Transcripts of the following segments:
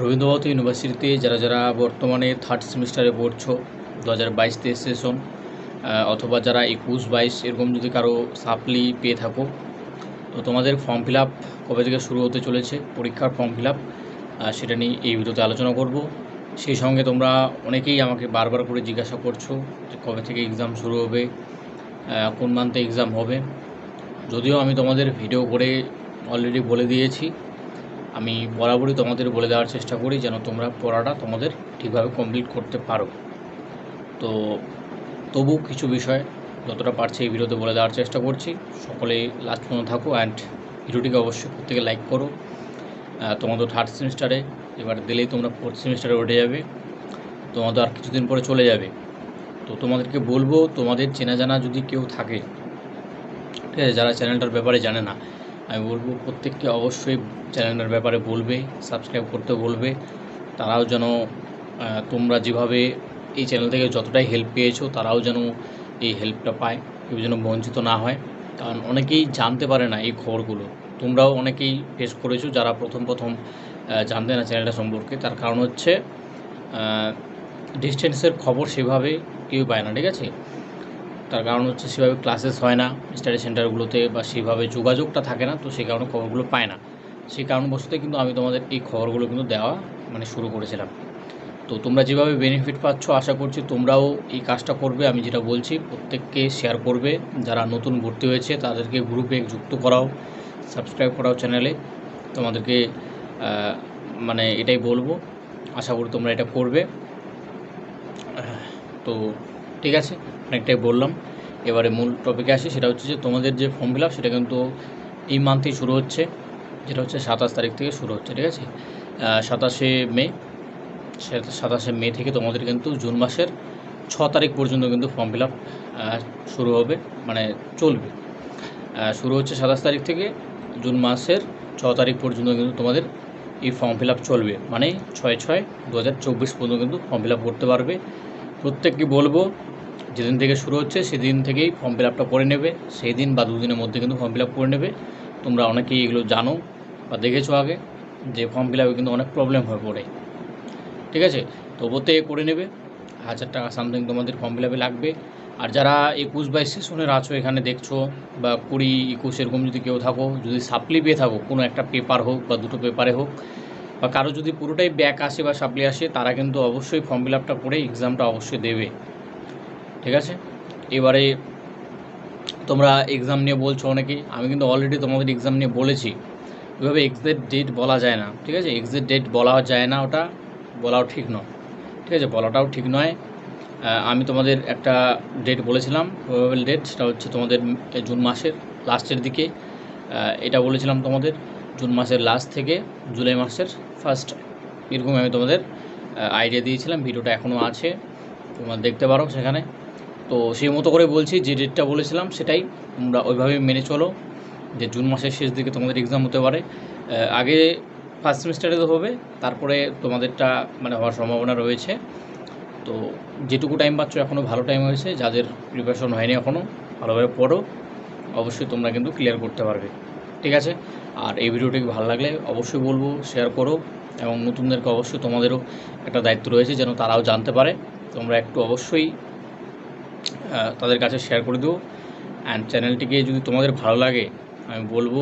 রবীন্দ্রভারতী ইউনিভার্সিটিতে যারা যারা বর্তমানে থার্ড সেমিস্টারে পড়ছো দু হাজার বাইশ তেইশ সেশন অথবা যারা একুশ বাইশ, এরকম যদি কারও সাপ্লি পেয়ে থাকো, তো তোমাদের ফর্ম ফিল আপ কবে থেকে শুরু হতে চলেছে, পরীক্ষার ফর্ম ফিল আপ সেটা নিয়ে এই ভিডিওতে আলোচনা করব। সেই সঙ্গে তোমরা অনেকেই আমাকে বারবার করে জিজ্ঞাসা করছ যে কবে থেকে এক্সাম শুরু হবে কোন মান্থে এক্সাম হবে। যদিও আমি তোমাদের ভিডিও করে অলরেডি বলে দিয়েছি আমি বরাবরই তোমাদের বলে দেওয়ার চেষ্টা করি যেন তোমরা পড়াটা তোমাদের ঠিকভাবে কমপ্লিট করতে পারো। তো তবু কিছু বিষয় যতটা পারছি এই ভিডিওতে বলে দেওয়ার চেষ্টা করছি। সকলে লাস্ট পর্যন্ত থাকো অ্যান্ড ভিডিওটিকে অবশ্যই প্রত্যেকে লাইক করো। তোমাদের থার্ড সেমিস্টারে এবার দিলেই তোমরা ফোর্থ সেমিস্টারে উঠে যাবে। তোমাদের আর কিছুদিন পরে চলে যাবে। তো তোমাদেরকে বলব, তোমাদের চেনা জানা যদি কেউ থাকে, ঠিক আছে, যারা চ্যানেলটার ব্যাপারে জানে না আমি বলব প্রত্যেককে অবশ্যই চ্যানেলটার ব্যাপারে বলবে সাবস্ক্রাইব করতে বলবে। তারাও যেন তোমরা যেভাবে এই চ্যানেল থেকে যতটাই হেল্প পেয়েছ, তারাও যেন এই হেল্পটা পায়, কেউ যেন বঞ্চিত না হয়। কারণ অনেকেই জানতে পারে না এই খবরগুলো। তোমরাও অনেকেই ফেস করেছ যারা প্রথম প্রথম জানতে না চ্যানেলটা সম্পর্কে। তার কারণ হচ্ছে ডিস্টেন্সের খবর সেভাবে কেউ পায় না, ঠিক আছে? তার কারণ হচ্ছে সেভাবে ক্লাসেস হয় না স্টাডি সেন্টারগুলোতে বা সেভাবে যোগাযোগটা থাকে না, তো সেই কারণে খবরগুলো পায় না। সেই কারণবশত কিন্তু আমি তোমাদের এই খবরগুলো কিন্তু দেওয়া মানে শুরু করেছিলাম। তো তোমরা যেভাবে বেনিফিট পাচ্ছ, আশা করছি তোমরাও এই কাজটা করবে, আমি যেটা বলছি, প্রত্যেককে শেয়ার করবে। যারা নতুন ভর্তি হয়েছে, তাদেরকে গ্রুপে যুক্ত করাও সাবস্ক্রাইব করাও চ্যানেলে তোমাদেরকে মানে এটাই বলব, আশা করি তোমরা এটা করবে। তো ঠিক আছে? অনেকটাই বললাম। এবারে মূল টপিকে আসি, সেটা হচ্ছে যে তোমাদের যে ফর্ম ফিল আপ সেটা কিন্তু এই মান্থেই শুরু হচ্ছে, যেটা হচ্ছে সাতাশ তারিখ থেকে শুরু হচ্ছে, ঠিক আছে? সাতাশে মে সাতাশে মে থেকে তোমাদের কিন্তু জুন মাসের ছ তারিখ পর্যন্ত কিন্তু ফর্ম ফিল আপ শুরু হবে মানে চলবে। শুরু হচ্ছে সাতাশ তারিখ থেকে জুন মাসের ছ তারিখ পর্যন্ত কিন্তু তোমাদের এই ফর্ম ফিল আপ চলবে মানে ছয় ছয় দু পর্যন্ত কিন্তু ফর্ম ফিল আপ করতে পারবে। প্রত্যেককে বলব যেদিন থেকে শুরু হচ্ছে, সেদিন থেকেই ফর্ম ফিল আপটা করে নেবে। সেই দিন বা দুদিনের মধ্যে কিন্তু ফর্ম ফিল আপ করে নেবে। তোমরা অনেকেই এগুলো জানো বা দেখেছ আগে, যে ফর্ম ফিল আপে কিন্তু অনেক প্রবলেম হয়ে পড়ে। ঠিক আছে? তো ওতে করে নেবে। হাজার টাকা সামথিং তোমাদের ফর্ম ফিল আপে লাগবে। আর যারা একুশ বাইশ সেশনের আছো, এখানে দেখছ, বা কুড়ি, একুশ এরকম যদি কেউ থাকো, যদি সাপ্লি পেয়ে থাকো, কোনো একটা পেপার হোক বা দুটো পেপারে হোক, বা কারও যদি পুরোটাই ব্যাক আসে বা সাপ্লি আসে, তারা কিন্তু অবশ্যই ফর্ম ফিল আপটা করে এক্সামটা অবশ্যই দেবে। ঠিক আছে? এবারে তোমরা এক্সাম নিয়ে বলছো অনেকেই, আমি কিন্তু অলরেডি তোমাদের এক্সাম নিয়ে বলেছি। ওইভাবে এক্সাক্ট ডেট বলা যায় না, ঠিক আছে? এক্সাক্ট ডেট বলা যায় না ওটা, বলাও ঠিক নয়, ঠিক আছে? বলাটাও ঠিক নয়। আমি তোমাদের একটা ডেট বলেছিলাম প্রবাবল ডেট সেটা হচ্ছে তোমাদের জুন মাসের লাস্টের দিকে। এটা বলেছিলাম তোমাদের জুন মাসের লাস্ট থেকে জুলাই মাসের ফার্স্ট এরকম আমি তোমাদের আইডিয়া দিয়েছিলাম ভিডিওটা এখনও আছে। তোমরা দেখতে পারো সেখানে। তো সেই মতো করে বলছি, যে ডেটটা বলেছিলাম সেটাই তোমরা ওইভাবে মেনে চলো, যে জুন মাসের শেষ দিকে তোমাদের এক্সাম হতে পারে। আগে ফার্স্ট সেমিস্টারে তো হবে, তারপরে তোমাদেরটা মানে হওয়ার সম্ভাবনা রয়েছে। তো যেটুকু টাইম পাচ্ছ এখনও ভালো টাইম হয়েছে, যাদের প্রিপারেশন হয়নি এখনও ভালোভাবে পড়ো। অবশ্যই তোমরা কিন্তু ক্লিয়ার করতে পারবে। ঠিক আছে? আর এই ভিডিওটি ভালো লাগলে অবশ্যই বলব শেয়ার করো, এবং নতুনদেরকে অবশ্যই তোমাদেরও একটা দায়িত্ব রয়েছে, যেন তারাও জানতে পারে। তোমরা একটু অবশ্যই তাদের কাছে শেয়ার করে দিও অ্যান্ড চ্যানেলটিকে যদি তোমাদের ভালো লাগে, আমি বলব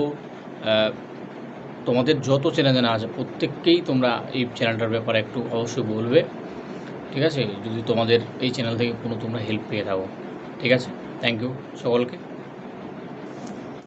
তোমাদের যত চ্যানেল জানা আছে, প্রত্যেককেই তোমরা এই চ্যানেলটার ব্যাপারে একটু অবশ্যই বলবে। ঠিক আছে? যদি তোমাদের এই চ্যানেল থেকে কোনো তোমরা হেল্প পেয়ে থাকো। ঠিক আছে? থ্যাংক ইউ সকলকে।